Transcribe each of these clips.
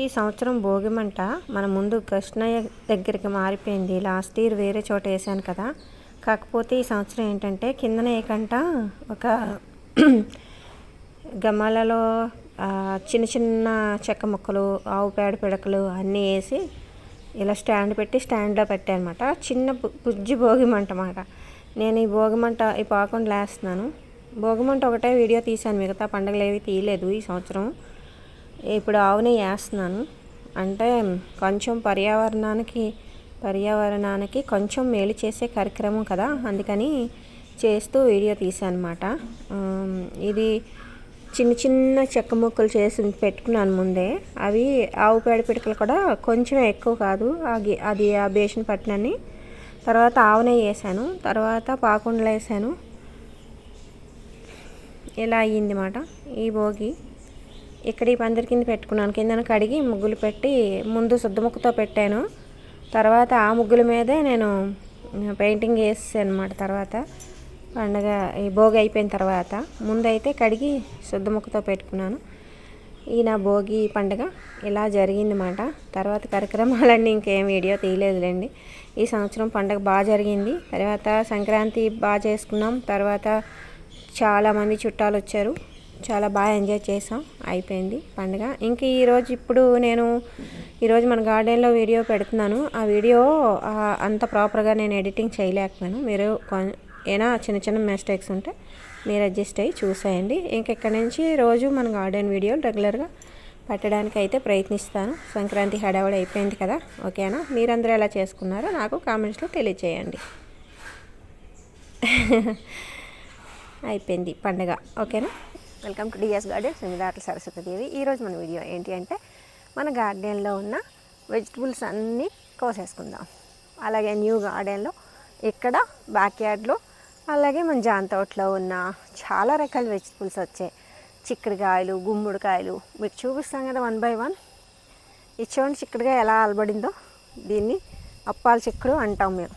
ఈ సంవత్సరం భోగిమంట. మన ముందు కృష్ణయ్య దగ్గరికి మారిపోయింది. లాస్ట్ ఇయర్ వేరే చోట వేసాను కదా. కాకపోతే ఈ సంవత్సరం ఏంటంటే కిందన ఏకంట ఒక గమాలలో చిన్న చిన్న చెక్క ముక్కలు ఆవు పేడ పిడకలు అన్నీ వేసి ఇలా స్టాండ్ పెట్టి స్టాండ్లో పెట్టానమాట. చిన్న బుజ్జి భోగిమంట అన్నమాట నేను ఈ భోగిమంట ఈ పాకుండా లేస్తున్నాను. భోగిమంట ఒకటే వీడియో తీశాను. మిగతా పండుగలు ఏవి తీయలేదు ఈ సంవత్సరం. ఇప్పుడు ఆవుని వేస్తున్నాను. అంటే కొంచెం పర్యావరణానికి పర్యావరణానికి కొంచెం మేలు చేసే కార్యక్రమం కదా. అందుకని చేస్తూ వీడియో తీసానమాట అనమాట ఇది చిన్న చిన్న చెక్క ముక్కలు చేసి పెట్టుకున్నాను ముందే. అవి ఆవు పేడ పిడకలు కూడా కొంచెం ఎక్కువ కాదు. అది ఆ బేషన్ పట్టినని తర్వాత ఆవునే వేసాను. తర్వాత పాకుండలు వేసాను. ఇలా అయ్యింది మాట. ఈ భోగి. ఇక్కడ ఈ పందిరి కింద పెట్టుకున్నాను. కిందన కడిగి ముగ్గులు పెట్టి ముందు ముక్కతో పెట్టాను. తర్వాత ఆ ముగ్గుల మీదే నేను పెయింటింగ్ వేసాను అనమాట తర్వాత. పండగ ఈ భోగి అయిపోయిన తర్వాత. ముందైతే కడిగి ముక్కతో పెట్టుకున్నాను. ఈ నా భోగి పండగ ఇలా జరిగిందన్నమాట. తర్వాత కార్యక్రమాలన్నీ ఇంకేం వీడియో తీయలేదులేండి. ఈ సంవత్సరం పండుగ బాగా జరిగింది. తర్వాత సంక్రాంతి బాగా చేసుకున్నాం. తర్వాత చాలామంది చుట్టాలు వచ్చారు. చాలా బాగా ఎంజాయ్ చేసాం. అయిపోయింది పండుగ. ఇంక ఈరోజు ఇప్పుడు నేను ఈరోజు మన గార్డెన్లో వీడియో పెడుతున్నాను. ఆ వీడియో అంత ప్రాపర్గా నేను ఎడిటింగ్ చేయలేకపోయాను. మీరు ఏనా చిన్న చిన్న మిస్టేక్స్ ఉంటే మీరు అడ్జస్ట్ అయ్యి చూసేయండి. ఇంక ఇక్కడ నుంచి రోజు మన గార్డెన్ వీడియోలు రెగ్యులర్గా పెట్టడానికి అయితే ప్రయత్నిస్తాను. సంక్రాంతి హడావుడి అయిపోయింది కదా. ఓకేనా? మీరందరూ ఎలా చేసుకున్నారో నాకు కామెంట్స్లో తెలియచేయండి. అయిపోయింది పండగ. ఓకేనా? వెల్కమ్ టు డిఎస్ గార్డెన్ సుమిదాట్ల సరస్వతీదేవి ఈరోజు మన వీడియో ఏంటి అంటే మన గార్డెన్లో ఉన్న వెజిటబుల్స్ అన్నీ కోసేసుకుందాం. అలాగే న్యూ గార్డెన్లో ఇక్కడ బ్యాక్ యార్డ్లో అలాగే మన జాన్ తోటలో ఉన్న చాలా రకాల వెజిటబుల్స్ వచ్చాయి. చిక్కుడుకాయలు గుమ్మడికాయలు మీకు చూపిస్తాం కదా వన్ బై వన్. ఇచ్చేవాడి చిక్కుడుగా ఎలా అలబడిందో దీన్ని అప్పాల చిక్కుడు అంటాం మేము.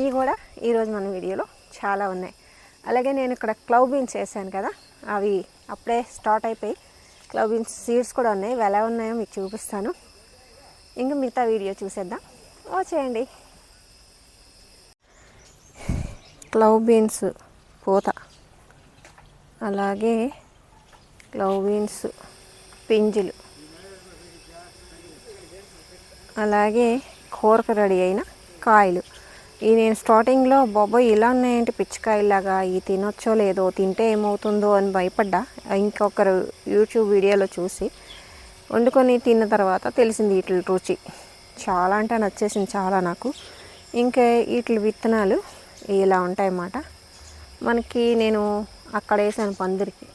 ఇవి కూడా ఈరోజు మన వీడియోలో చాలా ఉన్నాయి. అలాగే నేను ఇక్కడ క్లౌ బీన్స్ వేసాను కదా అవి అప్పుడే స్టార్ట్ అయిపోయి. క్లౌ బీన్స్ సీడ్స్ కూడా ఉన్నాయి. ఎలా ఉన్నాయో మీకు చూపిస్తాను. ఇంకా మిగతా వీడియో చూసేద్దాం. ఓ చేయండి. క్లౌ బీన్స్ పూత. అలాగే క్లౌ బీన్స్ పింజులు. అలాగే కూరకు రెడీ అయిన కాయలు. ఈ నేను స్టార్టింగ్లో బాబోయ్ ఇలా ఉన్నాయంటే పిచ్చికాయలాగా ఈ తినొచ్చో లేదో తింటే ఏమవుతుందో అని భయపడ్డా. ఇంకొకరు యూట్యూబ్ వీడియోలో చూసి వండుకొని తిన్న తర్వాత తెలిసింది వీటి రుచి. చాలా అంటే నచ్చేసింది చాలా నాకు. ఇంకా వీటి విత్తనాలు ఇలా ఉంటాయన్నమాట. మనకి నేను అక్కడ వేసాను పందిరికి.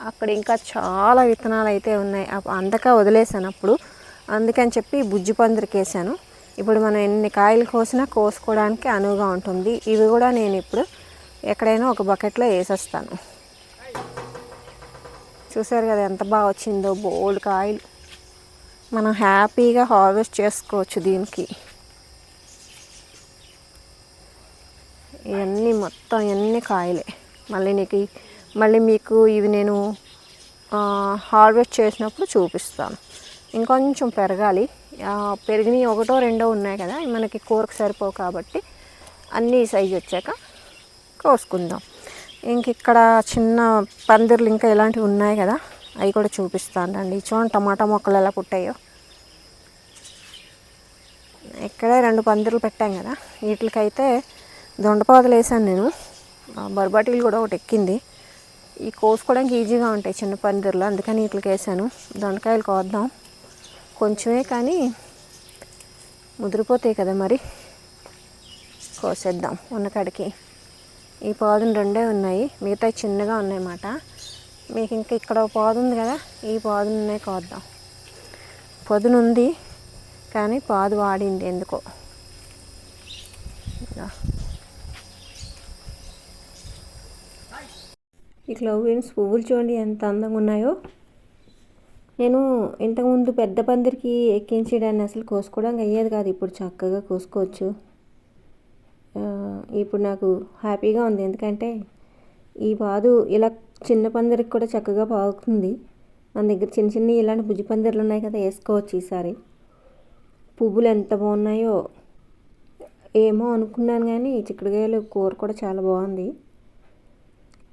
అక్కడ ఇంకా చాలా విత్తనాలు అయితే ఉన్నాయి. అందక వదిలేసాను అప్పుడు. అందుకని చెప్పి బుజ్జి పందిరికి వేసాను. ఇప్పుడు మనం ఎన్ని కాయలు కోసినా కోసుకోవడానికి అనువుగా ఉంటుంది. ఇవి కూడా నేను ఇప్పుడు ఎక్కడైనా ఒక బకెట్లో వేసేస్తాను. చూసారు కదా ఎంత బాగా వచ్చిందో బోల్డ్ కాయలు. మనం హ్యాపీగా హార్వెస్ట్ చేసుకోవచ్చు దీనికి. ఇవన్నీ మొత్తం ఇవన్నీ కాయలే. మళ్ళీ నీకు మళ్ళీ మీకు ఇవి నేను హార్వెస్ట్ చేసినప్పుడు చూపిస్తాను. ఇంకొంచెం పెరగాలి. పెరిగినవి ఒకటో రెండో ఉన్నాయి కదా మనకి కూరకు సరిపోవు కాబట్టి అన్నీ సైజు వచ్చాక కోసుకుందాం. ఇంక ఇక్కడ చిన్న పందిర్లు ఇంకా ఇలాంటివి ఉన్నాయి కదా అవి కూడా చూపిస్తాను అండి చూడండి టమాటా మొక్కలు ఎలా పుట్టాయో. ఇక్కడే రెండు పందిర్లు పెట్టాం కదా వీటికైతే దొండపాదలు వేసాను నేను. బొరబాటిలు కూడా ఒకటి ఎక్కింది. ఈ కోసుకోవడానికి ఈజీగా ఉంటాయి చిన్న పందిర్లు అందుకని వీటికి వేసాను. దొండకాయలు కోద్దాం. కొంచెమే కానీ ముదిరిపోతాయి కదా మరి. కోసేద్దాం ఉన్న కాడికి. ఈ పాదులు రెండే ఉన్నాయి. మిగతా చిన్నగా ఉన్నాయన్నమాట. మీకు ఇంకా ఇక్కడ పాదు ఉంది కదా ఈ పాదునే కోద్దాం. పొదునుంది కానీ పాదు వాడింది ఎందుకో. ఈ క్లవ్ పువ్వులు చూడండి ఎంత అందంగా ఉన్నాయో. నేను ఇంతకుముందు పెద్ద పందిరికి ఎక్కించడాన్ని అసలు కోసుకోవడానికి అయ్యేది కాదు. ఇప్పుడు చక్కగా కోసుకోవచ్చు. ఇప్పుడు నాకు హ్యాపీగా ఉంది. ఎందుకంటే ఈ బాదు ఇలా చిన్న పందిరికి కూడా చక్కగా పాకుతుంది. మన దగ్గర చిన్న చిన్న ఇలాంటి బుజ్జి పందిర్లు ఉన్నాయి కదా వేసుకోవచ్చు ఈసారి. పువ్వులు ఎంత బాగున్నాయో ఏమో అనుకున్నాను కానీ చిక్కుడుకాయలు కూర కూడా చాలా బాగుంది.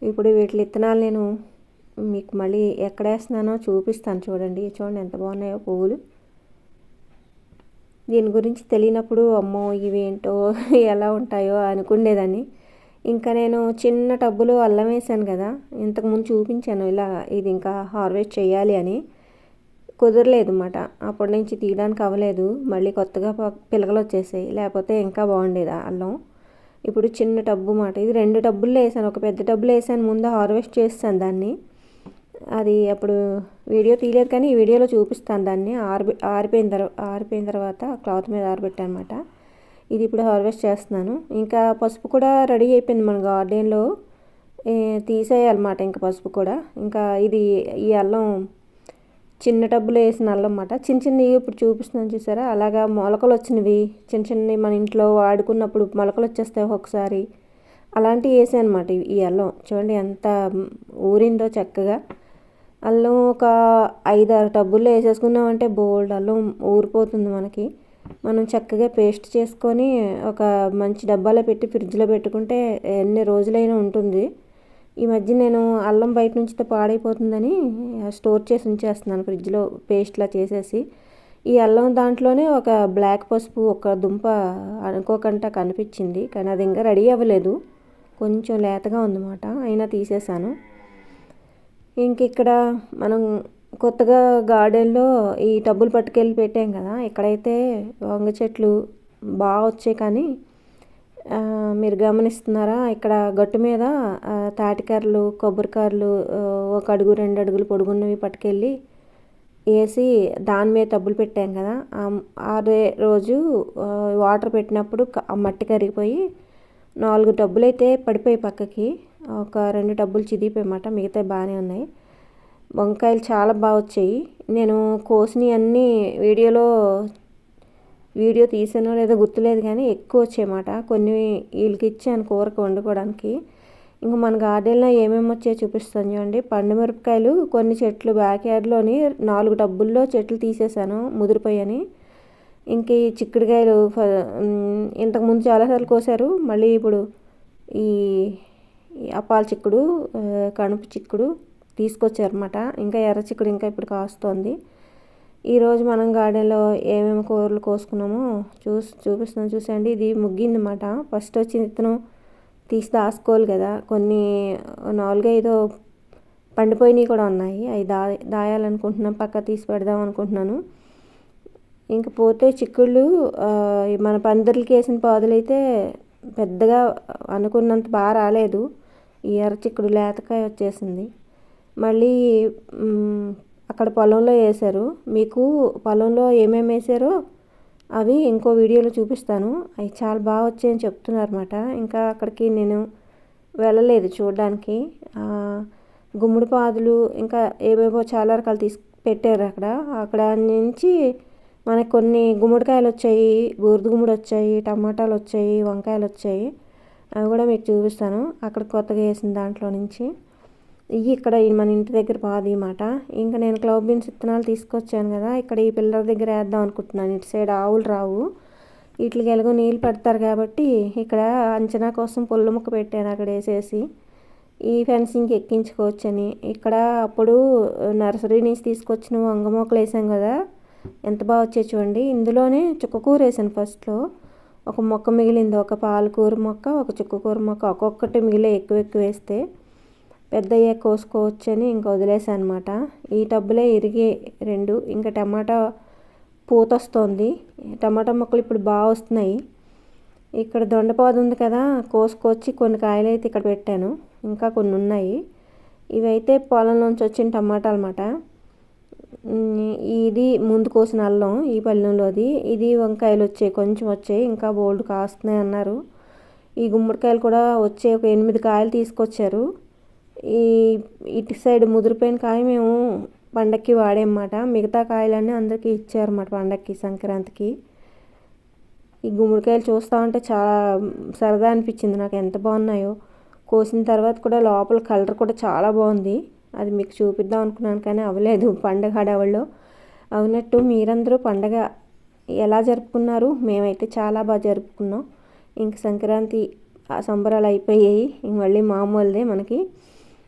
ఇప్పుడు వీటి విత్తనాలు నేను మీకు మళ్ళీ ఎక్కడ వేస్తున్నానో చూపిస్తాను చూడండి. చూడండి ఎంత బాగున్నాయో పువ్వులు. దీని గురించి తెలియనప్పుడు అమ్మో ఇవేంటో ఎలా ఉంటాయో అనుకునేదాన్ని. ఇంకా నేను చిన్న టబ్బులో అల్లం వేసాను కదా ఇంతకుముందు చూపించాను ఇలా ఇది ఇంకా హార్వెస్ట్ చేయాలి అని. కుదరలేదు అన్నమాట అప్పటి నుంచి తీయడానికి అవ్వలేదు. మళ్ళీ కొత్తగా పిలకలు వచ్చేసాయి. లేకపోతే ఇంకా బాగుండేది అల్లం. ఇప్పుడు చిన్న టబ్బు మాట ఇది రెండు టబ్బుల్లో వేసాను ఒక పెద్ద టబ్బులో వేసాను ముందు హార్వెస్ట్ చేస్తాను దాన్ని. అది అప్పుడు వీడియో తీయలేదు కానీ ఈ వీడియోలో చూపిస్తాను దాన్ని. ఆరి ఆరిపోయిన తర్వాత ఆరిపోయిన తర్వాత క్లాత్ మీద ఆరబెట్టాను అనమాట ఇది ఇప్పుడు హార్వెస్ట్ చేస్తున్నాను. ఇంకా పసుపు కూడా రెడీ అయిపోయింది మన గార్డెన్లో. తీసేయాలన్నమాట ఇంకా పసుపు కూడా. ఇంకా ఇది ఈ అల్లం చిన్న టబ్బులో వేసిన అల్లం అన్నమాట చిన్న చిన్నవి ఇప్పుడు చూపిస్తున్నాను చూసారా? అలాగా మొలకలు వచ్చినవి. చిన్న చిన్నవి మన ఇంట్లో వాడుకున్నప్పుడు మొలకలు వచ్చేస్తాయి ఒకసారి అలాంటివి వేసాను అనమాట ఈ అల్లం. చూడండి ఎంత ఊరిందో చక్కగా. అల్లం ఒక ఐదు ఆరు టబ్బుల్లో వేసేసుకున్నామంటే బోల్డ్ అల్లం ఊరిపోతుంది మనకి. మనం చక్కగా పేస్ట్ చేసుకొని ఒక మంచి డబ్బాలో పెట్టి ఫ్రిడ్జ్లో పెట్టుకుంటే ఎన్ని రోజులైనా ఉంటుంది. ఈ మధ్య నేను అల్లం బయట నుంచి పాడైపోతుందని స్టోర్ చేసి ఉంచేస్తున్నాను ఫ్రిడ్జ్లో పేస్ట్లా చేసేసి. ఈ అల్లం దాంట్లోనే ఒక బ్లాక్ పసుపు ఒక దుంప అనుకోకుండా కనిపించింది. కానీ అది ఇంకా రెడీ అవ్వలేదు. కొంచెం లేతగా ఉందన్నమాట. అయినా తీసేసాను. ఇంక ఇక్కడ మనం కొత్తగా గార్డెన్లో ఈ టబ్బులు పట్టుకెళ్ళి పెట్టాం కదా ఇక్కడైతే వంగ చెట్లు బాగా వచ్చాయి కానీ మీరు గమనిస్తున్నారా? ఇక్కడ గట్టు మీద తాటికర్రలు కొబ్బరికాయలు ఒక అడుగు రెండు అడుగులు పొడుగున్నవి పట్టుకెళ్ళి వేసి దాని మీద టబ్బులు పెట్టాం కదా. అదే రోజు వాటర్ పెట్టినప్పుడు మట్టి కరిగిపోయి నాలుగు డబ్బులు అయితే పడిపోయి పక్కకి. ఒక రెండు డబ్బులు చిదిగిపోయమాట మిగతా బాగానే ఉన్నాయి. వంకాయలు చాలా బాగా వచ్చాయి. నేను కోసినవి అన్నీ వీడియోలో వీడియో తీసానో లేదో గుర్తులేదు కానీ ఎక్కువ వచ్చాయన్నమాట. కొన్ని వీళ్ళకి ఇచ్చాను కూరకు వండుకోవడానికి. ఇంకా మన గార్డెన్లో ఏమేమి వచ్చాయో చూపిస్తాను చూడండి. పండు మిరపకాయలు కొన్ని చెట్లు బ్యాక్ యార్డ్లోని నాలుగు డబ్బుల్లో చెట్లు తీసేసాను ముదిరిపోయాని ఇంక ఈ చిక్కుడుకాయలు ఇంతకుముందు చాలాసార్లు కోసారు. మళ్ళీ ఇప్పుడు ఈ అపాల చిక్కుడు కణుపు చిక్కుడు తీసుకొచ్చారన్నమాట. ఇంకా ఎర్ర చిక్కుడు ఇంకా ఇప్పుడు కాస్తోంది. ఈరోజు మనం గార్డెన్లో ఏమేమి కూరలు కోసుకున్నామో చూసి చూపిస్తున్నాం చూసండి ఇది ముగ్గిందన్నమాట. ఫస్ట్ వచ్చిన విత్తనం తీసి దాసుకోవాలి కదా. కొన్ని నాలుగైదో పండిపోయినవి కూడా ఉన్నాయి. అవి దా దాయాలనుకుంటున్నాం. పక్క తీసి పెడదాం అనుకుంటున్నాను. ఇంక పోతే చిక్కుళ్ళు మన పందిర్లకి వేసిన పాదులైతే పెద్దగా అనుకున్నంత బాగా రాలేదు. ఈ ఎర్ర చిక్కుడు లేతకాయ వచ్చేసింది. మళ్ళీ అక్కడ పొలంలో వేశారు. మీకు పొలంలో ఏమేమి వేశారో అవి ఇంకో వీడియోలో చూపిస్తాను. అవి చాలా బాగా వచ్చాయని చెప్తున్నారన్నమాట. ఇంకా అక్కడికి నేను వెళ్ళలేదు చూడడానికి. గుమ్మడి పాదులు ఇంకా ఏవేవో చాలా రకాలు తీసు పెట్టారు అక్కడ. అక్కడ నుంచి మనకు కొన్ని గుమ్మడికాయలు వచ్చాయి బూర్దు గుమ్మడి వచ్చాయి టమాటాలు వచ్చాయి వంకాయలు వచ్చాయి అవి కూడా మీకు చూపిస్తాను. అక్కడ కొత్తగా వేసిన దాంట్లో నుంచి. ఇవి ఇక్కడ మన ఇంటి దగ్గర పాది మాట ఇంకా నేను క్లౌబ్ బీన్స్ విత్తనాలు తీసుకొచ్చాను కదా ఇక్కడ ఈ పిల్లల దగ్గర వేద్దాం అనుకుంటున్నాను. ఇటు సైడ్ ఆవులు రావు. వీటికి ఎలాగో నీళ్ళు పెడతారు కాబట్టి ఇక్కడ అంచనా కోసం పుల్ల ముక్క పెట్టాను అక్కడ వేసేసి. ఈ ఫెన్సింగ్కి ఎక్కించుకోవచ్చని. ఇక్కడ అప్పుడు నర్సరీ నుంచి తీసుకొచ్చిన వంగ మొక్కలు వేసాం కదా ఎంత బాగా వచ్చాయి చూడండి. ఇందులోనే చుక్కకూర వేసాను ఫస్ట్లో ఒక మొక్క మిగిలింది. ఒక పాలకూర మొక్క ఒక చుక్కకూర మొక్క. ఒక్కొక్కటి మిగిలే ఎక్కువ ఎక్కువ వేస్తే పెద్దయ్యే కోసుకోవచ్చని ఇంకా వదిలేసాను అనమాట ఈ టబ్బులే ఇరిగి రెండు. ఇంకా టమాటా పూత వస్తుంది టమాటా మొక్కలు ఇప్పుడు బాగా వస్తున్నాయి. ఇక్కడ దొండపాదు ఉంది కదా కోసుకొచ్చి కొన్ని కాయలు అయితే ఇక్కడ పెట్టాను. ఇంకా కొన్ని ఉన్నాయి. ఇవైతే పొలంలోంచి వచ్చిన టమాటా అనమాట ఇది ముందు కోసిన అల్లం ఈ పల్లెంలోది ఇది వంకాయలు వచ్చాయి కొంచెం వచ్చాయి ఇంకా బోల్డ్ కాస్తున్నాయి అన్నారు. ఈ గుమ్మడికాయలు కూడా వచ్చే ఒక ఎనిమిది కాయలు తీసుకొచ్చారు. ఈ ఇటు సైడ్ ముదిరిపోయిన కాయ మేము పండక్కి వాడేమాట మిగతా కాయలన్నీ అందరికీ ఇచ్చారన్నమాట పండక్కి సంక్రాంతికి. ఈ గుమ్మడికాయలు చూస్తూ ఉంటే చాలా సరదా అనిపించింది నాకు ఎంత బాగున్నాయో. కోసిన తర్వాత కూడా లోపల కలర్ కూడా చాలా బాగుంది. అది మీకు చూపిద్దాం అనుకున్నాను కానీ అవ్వలేదు. పండగ హడావుల్లో. అవునట్టు మీరందరూ పండగ ఎలా జరుపుకున్నారు? మేమైతే చాలా బాగా జరుపుకున్నాం. ఇంక సంక్రాంతి ఆ సంబరాలు అయిపోయాయి. ఇంక మళ్ళీ మామూలుదే మనకి.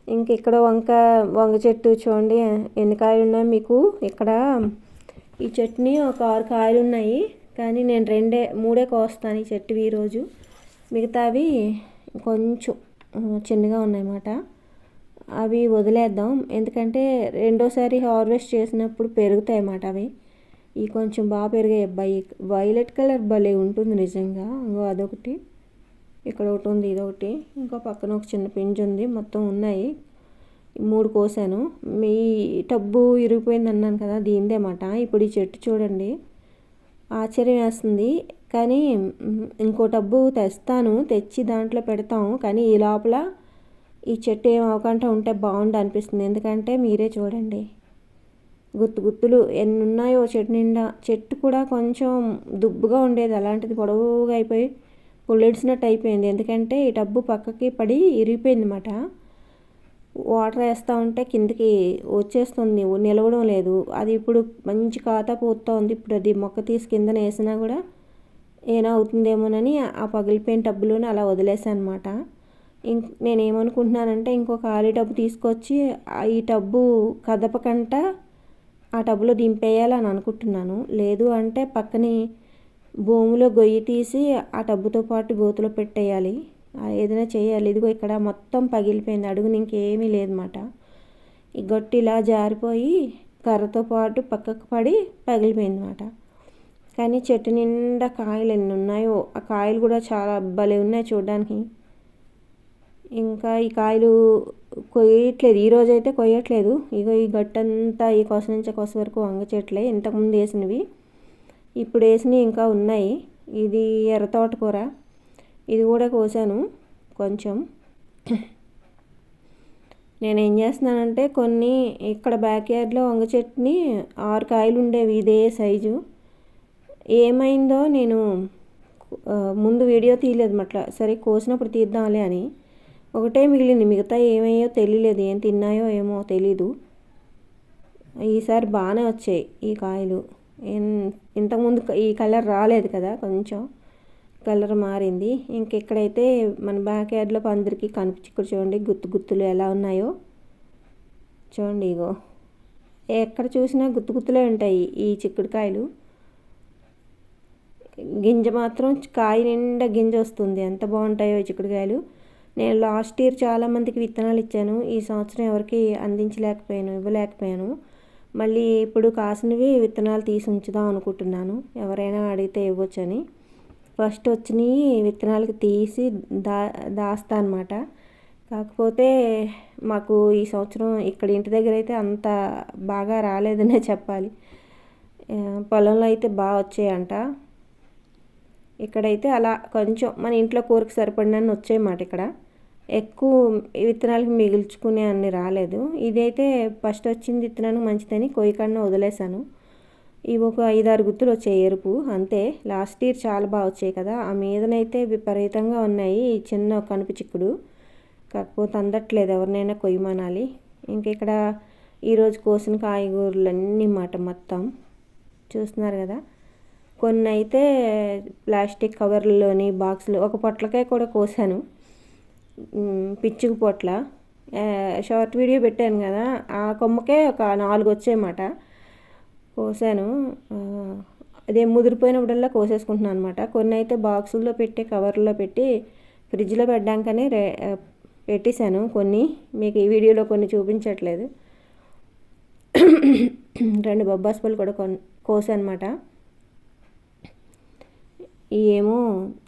ఇంక ఇక్కడ వంక వంగ చెట్టు చూడండి ఎన్ని కాయలు ఉన్నాయి మీకు? ఇక్కడ ఈ చెట్టుని ఒక ఆరు కాయలు ఉన్నాయి కానీ నేను రెండే మూడే కోస్తాను ఈ చెట్టువి ఈరోజు. మిగతావి కొంచెం చిన్నగా ఉన్నాయన్నమాట. అవి వదిలేద్దాం. ఎందుకంటే రెండోసారి హార్వెస్ట్ చేసినప్పుడు పెరుగుతాయి అన్నమాట అవి. ఈ కొంచెం బాగా పెరిగాయి అబ్బాయి వైలెట్ కలర్ భలే ఉంటుంది నిజంగా. ఇంకో అదొకటి ఇక్కడ ఒకటి ఉంది ఇదొకటి. ఇంకో పక్కన ఒక చిన్న పింజ్ ఉంది మొత్తం ఉన్నాయి. మూడు కోసాను. మీ టబ్బు ఇరిగిపోయింది అన్నాను కదా దీనిదేమాట ఇప్పుడు ఈ చెట్టు చూడండి. ఆశ్చర్యం వేస్తుంది. కానీ ఇంకో టబ్బు తెస్తాను తెచ్చి దాంట్లో పెడతాం కానీ ఈ లోపల ఈ చెట్టు ఏం అవ్వకుండా ఉంటే బాగుండు అనిపిస్తుంది. ఎందుకంటే మీరే చూడండి. గుత్తు గుత్తులు ఎన్ని ఉన్నాయో చెట్టు నిండా. చెట్టు కూడా కొంచెం దుబ్బుగా ఉండేది. అలాంటిది పొడవుగా అయిపోయి పుల్లెడిసినట్టు అయిపోయింది. ఎందుకంటే ఈ డబ్బు పక్కకి పడి ఇరిగిపోయింది అన్నమాట. వాటర్ వేస్తూ ఉంటే కిందికి వచ్చేస్తుంది. నిలవడం లేదు. అది ఇప్పుడు మంచి ఖాతా పోతూ ఉంది. ఇప్పుడు అది మొక్క తీసి కిందన వేసినా కూడా ఏనా అవుతుందేమోనని ఆ పగిలిపోయిన టబ్బులోనే అలా వదిలేసాను అనమాట ఇంక నేను ఏమనుకుంటున్నానంటే ఇంకో ఖాళీ టబ్బు తీసుకొచ్చి ఈ టబ్బు కదపకంట ఆ టబ్బులో దింపేయాలని అనుకుంటున్నాను. లేదు అంటే పక్కని భూమిలో గొయ్యి తీసి ఆ టబ్బుతో పాటు గోతులో పెట్టేయాలి. ఏదైనా చేయాలి. ఇదిగో ఇక్కడ మొత్తం పగిలిపోయింది. అడుగుని ఇంకేమీ లేదన్నమాట. ఈ గొట్టి ఇలా జారిపోయి కర్రతో పాటు పక్కకు పడి పగిలిపోయింది అనమాట కానీ చెట్టు నిండా కాయలు ఎన్ని ఉన్నాయో ఆ కాయలు కూడా చాలా భలే ఉన్నాయి చూడడానికి. ఇంకా ఈ కాయలు కొయ్యట్లేదు. ఈ రోజు అయితే కొయ్యట్లేదు. ఇగో ఈ గట్టంతా ఈ కొస నుంచి కొస వరకు వంగ చెట్లే. ఇంతకుముందు వేసినవి. ఇప్పుడు వేసినవి ఇంకా ఉన్నాయి. ఇది ఎర్ర తోటకూర. ఇది కూడా కోసాను కొంచెం. నేను ఏం చేస్తున్నానంటే కొన్ని ఇక్కడ బ్యాక్ యార్డ్లో వంగ చెట్టుని ఆరు కాయలు ఉండేవి ఇదే సైజు. ఏమైందో నేను ముందు వీడియో తీయలేదు అట్లా సరే కోసినప్పుడు తీద్దాంలే అని. ఒకటే మిగిలింది. మిగతా ఏమయ్యో తెలియలేదు. ఏం తిన్నాయో ఏమో తెలీదు. ఈసారి బాగానే వచ్చాయి ఈ కాయలు. ఇంతకుముందు ఈ కలర్ రాలేదు కదా కొంచెం. కలర్ మారింది. ఇంకెక్కడైతే మన బ్యాక్ యార్డ్లో అందరికీ కనిపించి ఇక్కడ చూడండి. గుత్తు గుత్తులు ఎలా ఉన్నాయో. చూడండి ఇగో. ఎక్కడ చూసినా గుత్తు గుత్తులే ఉంటాయి ఈ చిక్కుడుకాయలు గింజ మాత్రం కాయ నిండా గింజ వస్తుంది. ఎంత బాగుంటాయో ఈ చిక్కుడుకాయలు నేను లాస్ట్ ఇయర్ చాలామందికి విత్తనాలు ఇచ్చాను. ఈ సంవత్సరం ఎవరికి అందించలేకపోయాను ఇవ్వలేకపోయాను. మళ్ళీ ఇప్పుడు కాసినవి విత్తనాలు తీసి ఉంచుదాం అనుకుంటున్నాను. ఎవరైనా అడిగితే ఇవ్వచ్చని. ఫస్ట్ వచ్చినవి విత్తనాలకి తీసి దా దాస్తా అనమాట కాకపోతే మాకు ఈ సంవత్సరం ఇక్కడ ఇంటి దగ్గర అయితే అంత బాగా రాలేదనే చెప్పాలి. పొలంలో అయితే బాగా వచ్చాయంట. ఇక్కడైతే అలా కొంచెం మన ఇంట్లో కూరకు సరిపడినన్ని వచ్చాయన్నమాట ఇక్కడ. ఎక్కువ విత్తనాలకు మిగుల్చుకునే అన్ని రాలేదు. ఇదైతే ఫస్ట్ వచ్చింది విత్తనానికి మంచిదని కొయ్యకన్నా వదిలేశాను. ఇవి ఒక ఐదారు గుత్తులు వచ్చాయి ఎరుపు అంతే. లాస్ట్ ఇయర్ చాలా బాగా వచ్చాయి కదా. ఆ మీదనైతే విపరీతంగా ఉన్నాయి ఈ చిన్న కనుపు చిక్కుడు. కాకపోతే అందట్లేదు ఎవరినైనా కొయ్యమనాలి ఇంక ఇక్కడ ఈరోజు కోసిన కాయగూరలు అన్నీ మాట మొత్తం. చూస్తున్నారు కదా. కొన్ని అయితే ప్లాస్టిక్ కవర్లలోని బాక్సులు ఒక పొట్లకాయ కూడా కోసాను. పిచ్చుకు పొట్ల. షార్ట్ వీడియో పెట్టాను కదా ఆ కొమ్మకే ఒక నాలుగు వచ్చాయన్నమాట కోసాను. అదే ముదిరిపోయినప్పుడల్లా కోసేసుకుంటున్నాను అనమాట కొన్ని అయితే బాక్సుల్లో పెట్టి కవర్లో పెట్టి ఫ్రిడ్జ్లో పెట్టడానికని రే పెట్టేశాను. కొన్ని మీకు ఈ వీడియోలో కొన్ని చూపించట్లేదు. రెండు బొబ్బాస్ పళ్ళు కూడా కొన్ కోసానమాట ఏమో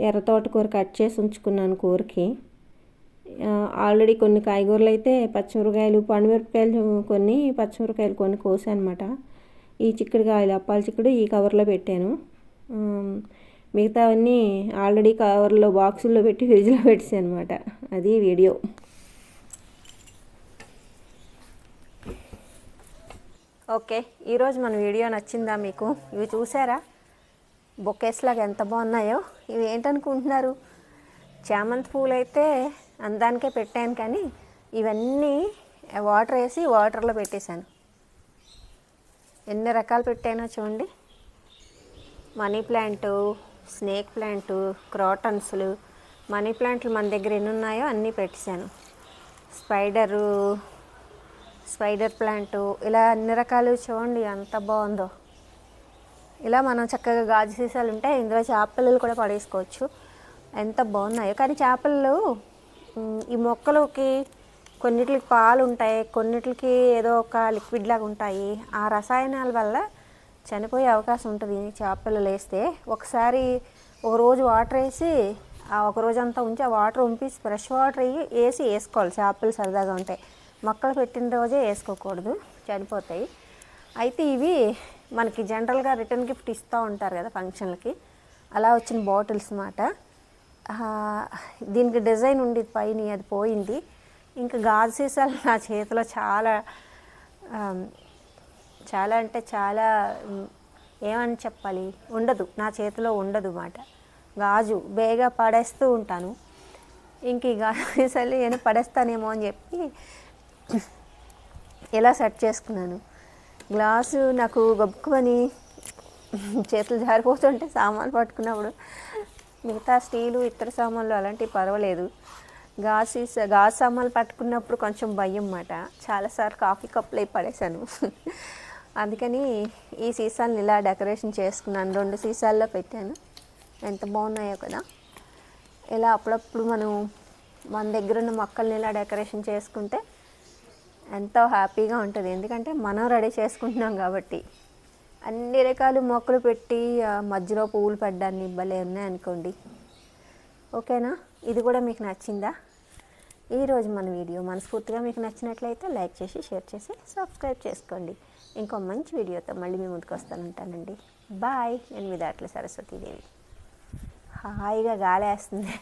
ఎర్ర తోటకూర కట్ చేసి ఉంచుకున్నాను కూరకి. ఆల్రెడీ కొన్ని కాయగూరలు అయితే పచ్చిమిరకాయలు పండుమిరపకాయలు కొన్ని పచ్చిమిరకాయలు కొన్ని కోసానమాట. అనమాట ఈ చిక్కుడుకాయలు అప్పాల చిక్కుడు ఈ కవర్లో పెట్టాను. మిగతావన్నీ ఆల్రెడీ కవర్లో బాక్సుల్లో పెట్టి ఫ్రిడ్జ్లో పెట్టాను అనమాట అది వీడియో. ఓకే ఈరోజు మన వీడియో నచ్చిందా మీకు? ఇవి చూసారా? బొకేస్ లాగా ఎంత బాగున్నాయో. ఇవి ఏంటనుకుంటున్నారు? చామంతి పూలు అయితే అందానికే పెట్టాను కానీ ఇవన్నీ వాటర్ వేసి వాటర్లో పెట్టేశాను. ఎన్ని రకాలు పెట్టానో చూడండి. మనీ ప్లాంటు స్నేక్ ప్లాంటు క్రాటన్స్లు మనీ ప్లాంట్లు మన దగ్గర ఎన్ని ఉన్నాయో అన్నీ పెట్టేశాను. స్పైడరు స్పైడర్ ప్లాంటు ఇలా అన్ని రకాలు చూడండి ఎంత బాగుందో. ఇలా మనం చక్కగా గాజు సీసాలు ఉంటాయి ఇందులో చేపలు కూడా పడేసుకోవచ్చు. ఎంత బాగున్నాయో. కానీ చేపలు ఈ మొక్కలకి కొన్నిటికి పాలు ఉంటాయి కొన్నిటికి ఏదో ఒక లిక్విడ్ లాగా ఉంటాయి. ఆ రసాయనాల వల్ల చనిపోయే అవకాశం ఉంటుంది చేపలు వేస్తే ఒకసారి ఒక రోజు వాటర్ వేసి ఆ ఒక రోజంతా ఉంచి ఆ వాటర్ ఉంపేసి ఫ్రెష్ వాటర్ వేసి వేసి వేసుకోవాలి. చేపలు సరదాగా ఉంటాయి మొక్కలు పెట్టిన రోజే వేసుకోకూడదు. చనిపోతాయి. అయితే ఇవి మనకి జనరల్గా రిటర్న్ గిఫ్ట్ ఇస్తూ ఉంటారు కదా ఫంక్షన్లకి అలా వచ్చిన బాటిల్స్ మాట. దీనికి డిజైన్ ఉంది పైన అది పోయింది. ఇంకా గాజు సీసాలు నా చేతిలో చాలా చాలా అంటే చాలా ఏమని చెప్పాలి? ఉండదు. నా చేతిలో ఉండదు మాట. గాజు బేగా పడేస్తూ ఉంటాను. ఇంక ఈ గాజు సీసాలు నేను పడేస్తానేమో అని చెప్పి ఇలా సెట్ చేసుకున్నాను. గ్లాసు నాకు గబుక్కుమని చేతులు జారిపోతుంటే సామాన్లు పట్టుకున్నప్పుడు మిగతా స్టీలు ఇతర సామాన్లు అలాంటివి పర్వాలేదు. గాసి సీసా గాజు సామాన్లు పట్టుకున్నప్పుడు కొంచెం భయం అన్నమాట. చాలాసార్లు కాఫీ కప్పులు అయి పడేశాను. అందుకని ఈ సీసాలను ఇలా డెకరేషన్ చేసుకున్నాను. రెండు సీసాల్లో పెట్టాను. ఎంత బాగున్నాయో కదా. ఇలా అప్పుడప్పుడు మనం మన దగ్గర ఉన్న మొక్కల్ని ఇలా డెకరేషన్ చేసుకుంటే ఎంతో హ్యాపీగా ఉంటుంది. ఎందుకంటే మనం రెడీ చేసుకుంటున్నాం కాబట్టి. అన్ని రకాల మొక్కలు పెట్టి ఆ మధ్యలో పువ్వులు పడ్డాన్ని భలే ఉన్నాయనుకోండి ఓకేనా? ఇది కూడా మీకు నచ్చిందా? ఈరోజు మన వీడియో మనస్ఫూర్తిగా మీకు నచ్చినట్లయితే లైక్ చేసి షేర్ చేసి సబ్స్క్రైబ్ చేసుకోండి. ఇంకో మంచి వీడియోతో మళ్ళీ మీ ముందుకు వస్తానంటానండి బాయ్. నేను మీ దాట్ల సరస్వతీదేవి. హాయిగా గాలి వేస్తుంది